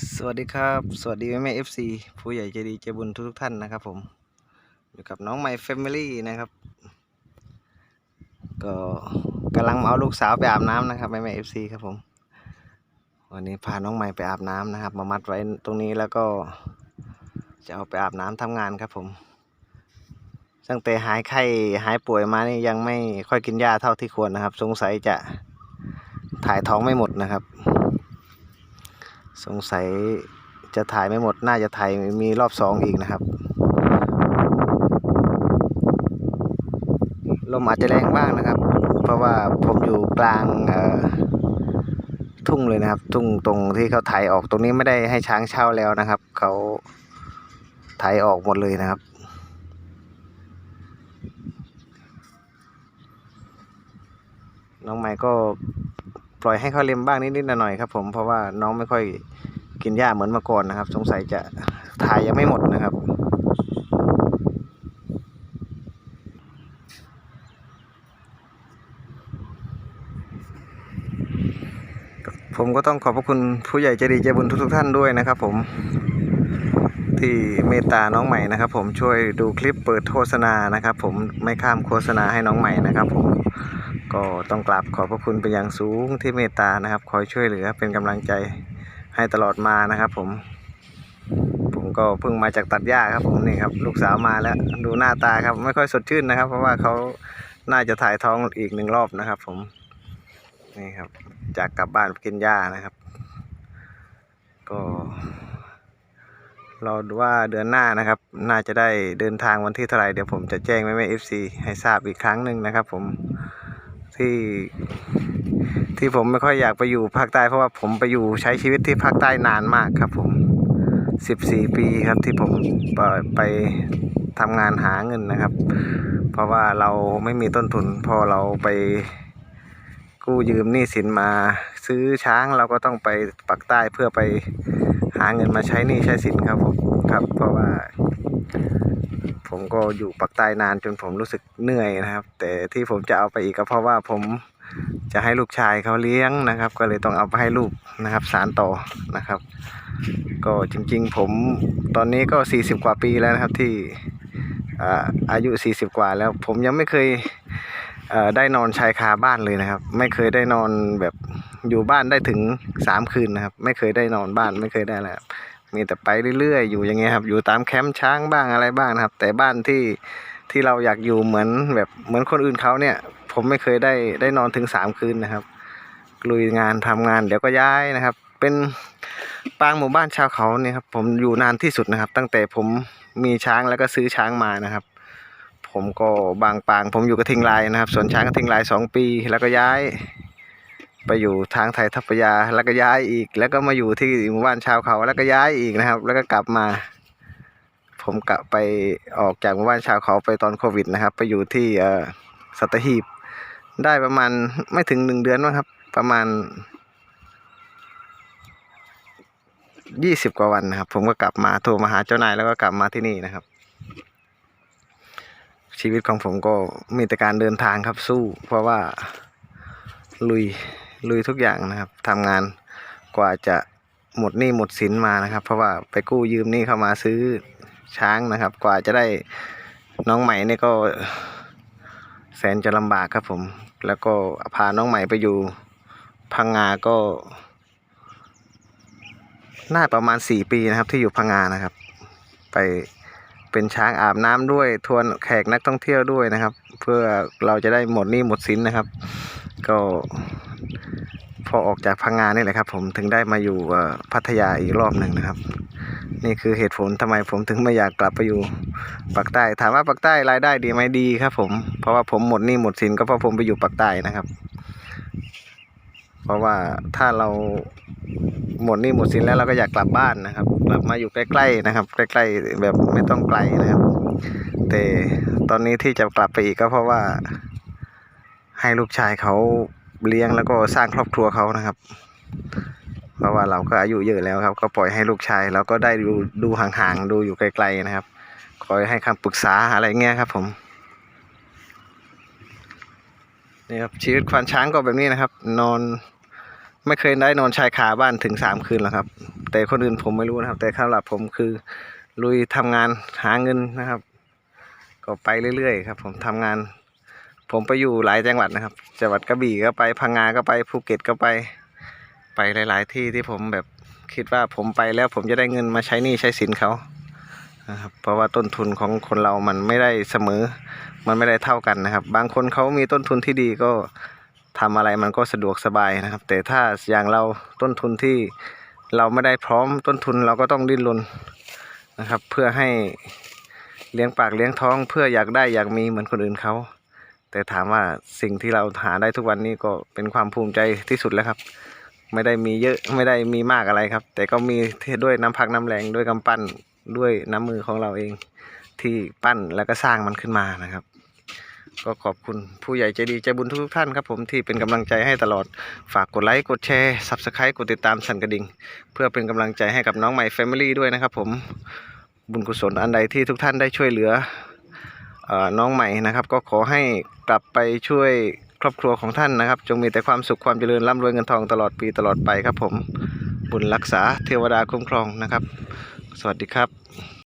สวัสดีครับ สวัสดีแม่แม่เอฟซีผู้ใหญ่ใจดีใจบุญทุกทุกท่านนะครับผมอยู่กับน้องใหม่แฟมิลี่นะครับ ก็กำลังเอาลูกสาวไปอาบน้ำนะครับแม่แม่เอฟซีครับผม วันนี้พาน้องใหม่ไปอาบน้ำนะครับ มามัดไว้ตรงนี้แล้วก็ จะเอาไปอาบน้ำทำงานครับผมตั้งแต่หายไข้หายป่วยมานี่ยังไม่ค่อยกินยาเท่าที่ควรนะครับ สงสัยจะถ่ายท้องไม่หมดนะครับ สงสัยจะถ่ายไม่หมด น่าจะถ่ายมีรอบสองอีกนะครับ ลมอาจจะแรงบ้างนะครับ เพราะว่าผมอยู่กลางทุ่งเลยนะครับ ทุ่งตรงที่เขาถ่ายออกตรงนี้ไม่ได้ให้ช้างเช่าแล้วนะครับ เขาถ่ายออกหมดเลยนะครับน้องใหม่ก็ ปล่อยให้เขาเลียมบ้างนิดๆหน่อยๆครับผมเพราะว่าน้องไม่ค่อยกินหญ้าเหมือนเมื่อก่อนนะครับ สงสัยจะถ่ายยังไม่หมดนะครับผมก็ต้องขอบพระคุณผู้ใหญ่ใจดีใจบุญทุกๆท่านด้วยนะครับ ผมที่เมตตาน้องใหม่นะครับ ผมช่วยดูคลิปเปิดโฆษณานะครับ ผมไม่ข้ามโฆษณาให้น้องใหม่นะครับ ผม ก็ต้องกราบขอบพระคุณเป็นอย่างสูงที่เมตตานะครับ คอยช่วยเหลือเป็นกำลังใจให้ตลอดมานะครับ ผม ผมก็เพิ่งมาจากตัดหญ้าครับ ผมนี่ครับลูกสาวมาแล้วดูหน้าตาครับ ไม่ค่อยสดชื่นนะครับ เพราะว่าเขาน่าจะถ่ายท้องอีกหนึ่งรอบนะครับ ผมนี่ครับ จากกลับบ้านกินหญ้านะครับ ก็รอดูว่าเดือนหน้านะครับ น่าจะได้เดินทางวันที่เท่าไหร่เดี๋ยวผมจะแจ้งแม่แม่เอฟซีให้ทราบอีกครั้งหนึ่งนะครับ ผม ที่ที่ผมไม่ค่อยอยากไปอยู่ภาคใต้เพราะว่าผมไปอยู่ใช้ชีวิตที่ภาคใต้นานมากครับผมสิบสี่ปีครับที่ผมไปไปทำงานหาเงินนะครับ เพราะว่าเราไม่มีต้นทุน พอเราไปกู้ยืมหนี้สินมา ซื้อช้างเราก็ต้องไปปักใต้เพื่อไปหาเงินมาใช้หนี้ใช้สินครับผมครับ เพราะว่า ผมก็อยู่ปักใต้นานจนผมรู้สึกเหนื่อยนะครับ แต่ที่ผมจะเอาไปอีกก็เพราะว่าผมจะให้ลูกชายเขาเลี้ยงนะครับ ก็เลยต้องเอาไปให้ลูกนะครับสารต่อนะครับ ก็จริงๆ ผมตอนนี้ก็ 40 กว่าปีแล้วนะครับที่อายุ 40 กว่าแล้ว ผมยังไม่เคยได้นอนชายคาบ้านเลยนะครับ ไม่เคยได้นอนแบบอยู่บ้านได้ถึง 3 คืนนะครับ ไม่เคยได้นอนบ้านไม่เคยได้อะไร มีแต่ไปเรื่อยๆ อยู่อย่างเงี้ยครับ อยู่ตามแคมป์ช้างบ้างอะไรบ้างนะครับ แต่บ้านที่ที่เราอยากอยู่เหมือนแบบเหมือนคนอื่นเขาเนี่ย ผมไม่เคยได้ได้นอนถึงสามคืนนะครับ ลุยงานทำงานเดี๋ยวก็ย้ายนะครับ เป็นปางหมู่บ้านชาวเขาเนี่ยครับ ผมอยู่นานที่สุดนะครับ ตั้งแต่ผมมีช้างแล้วก็ซื้อช้างมานะครับ ผมก็บางปาง ผมอยู่กระทิงลายนะครับสวนช้างกระทิงลายสองปีแล้วก็ย้าย ไปอยู่ทางไทยทัพยาแล้วก็ย้ายอีก แล้วก็มาอยู่ที่หมู่บ้านชาวเขาแล้วก็ย้ายอีกนะครับ แล้วก็กลับมา ผมกลับไปออกจากหมู่บ้านชาวเขาไปตอนโควิดนะครับ ไปอยู่ที่เอ่อสัตหีบ ได้ประมาณไม่ถึงหนึ่งเดือนมั้งครับ ประมาณยี่สิบกว่าวันนะครับ ผมก็กลับมาโทรมาหาเจ้านายแล้วก็กลับมาที่นี่นะครับ ชีวิตของผมก็มีแต่การเดินทางครับสู้ เพราะว่าลุย ลุยทุกอย่างนะครับทำงานกว่าจะหมดหนี้หมดสินมานะครับ เพราะว่าไปกู้ยืมหนี้เข้ามาซื้อช้างนะครับ กว่าจะได้น้องใหม่นี่ก็แสนจะลำบากครับผม แล้วก็พาน้องใหม่ไปอยู่พังงาก็ น่าประมาณสี่ปีนะครับ ที่อยู่พังงานะครับ ไป เป็นช้างอาบน้ำด้วย ทวนแขกนักท่องเที่ยวด้วยนะครับ เพื่อเราจะได้หมดหนี้หมดสินนะครับ ก็พอออกจากพังงานนี่แหละครับ ผมถึงได้มาอยู่พัทยาอีกรอบหนึ่งนะครับ นี่คือเหตุผลทำไมผมถึงไม่อยากกลับไปอยู่ปากใต้ถามว่าปากใต้รายได้ดีไหมดีครับ ผมเพราะว่าผมหมดหนี้หมดสินก็เพราะผมไปอยู่ปากใต้นะครับ เพราะว่าถ้าเราหมดนี้หมดสินแล้วเราก็อยากกลับบ้านนะครับ กลับมาอยู่ใกล้ๆนะครับ ใกล้ๆแบบไม่ต้องไกลนะครับ แต่ตอนนี้ที่จะกลับไปอีกก็เพราะว่า ให้ลูกชายเขาเลี้ยงแล้วก็สร้างครอบครัวเขานะครับ เพราะว่าเราก็อายุเยอะแล้วครับ ก็ปล่อยให้ลูกชายเราก็ได้ดูดูห่างๆดูอยู่ไกลๆนะครับ คอยให้คำปรึกษาอะไรเงี้ยครับ ผมนี่ครับชีวิตควานช้างก็แบบนี้นะครับ นอน ไม่เคยได้นอนชายคาบ้านถึงสามคืนแล้วครับ แต่คนอื่นผมไม่รู้นะครับ แต่สำหรับผมคือลุยทำงานหาเงินนะครับ ก็ไปเรื่อยๆครับ ผมทำงาน ผมไปอยู่หลายจังหวัดนะครับ จังหวัดกระบี่ก็ไปพังงาก็ไปภูเก็ตก็ไป ไปหลาย ๆ ที่ที่ผมแบบคิดว่าผมไปแล้วผมจะได้เงินมาใช้หนี้ใช้สินเขานะครับเพราะว่าต้นทุนของคนเรามันไม่ได้เสมอ มันไม่ได้เท่ากันนะครับ บางคนเขามีต้นทุนที่ดีก็ ทำอะไรมันก็สะดวกสบายนะครับ แต่ถ้าอย่างเราต้นทุนที่เราไม่ได้พร้อมต้นทุนเราก็ต้องดิ้นรนนะครับ เพื่อให้เลี้ยงปากเลี้ยงท้อง เพื่ออยากได้อยากมีเหมือนคนอื่นเขา แต่ถามว่าสิ่งที่เราหาได้ทุกวันนี้ก็เป็นความภูมิใจที่สุดแล้วครับ ไม่ได้มีเยอะไม่ได้มีมากอะไรครับ แต่ก็มีด้วยน้ำพักน้ำแรงด้วยกำปั้นด้วยน้ำมือของเราเอง ที่ปั้นแล้วก็สร้างมันขึ้นมานะครับ ก็ขอบคุณผู้ใหญ่ใจดีใจบุญทุกท่านครับผมที่เป็นกำลังใจให้ตลอดฝากกดไลค์กดแชร์ Subscribe กดติดตามสั่นกระดิ่ง เพื่อเป็นกำลังใจให้กับน้องใหม่ Family ด้วยนะครับผมบุญกุศลอันใดที่ทุกท่านได้ช่วยเหลือออน้องใหม่นะครับ ก็ขอให้กลับไปช่วยครอบครัวของท่านนะครับ จงมีแต่ความสุขความเจริญร่ำรวยเงินทองตลอดปีตลอดไปครับผมบุญรักษาเทวดาคุ้มครองนะครับ สวัสดีครับ